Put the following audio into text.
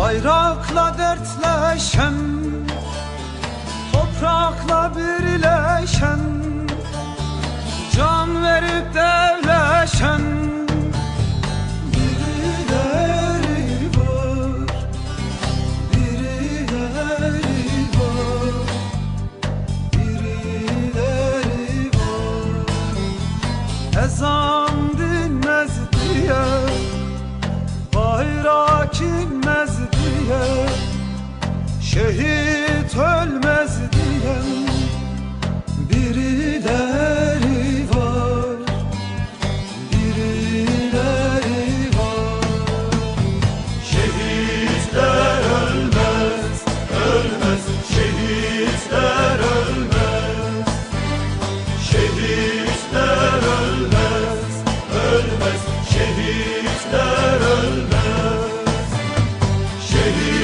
Bayrakla dertleşen Toprakla birleşen Can verip devleşen Birileri var Birileri var Birileri var. Ezan Şehit ölmez diyen birileri var. Birileri var. Şehitler ölmez, ölmez. Şehitler ölmez. Şehitler ölmez, ölmez. Şehitler ölmez. Şehitler.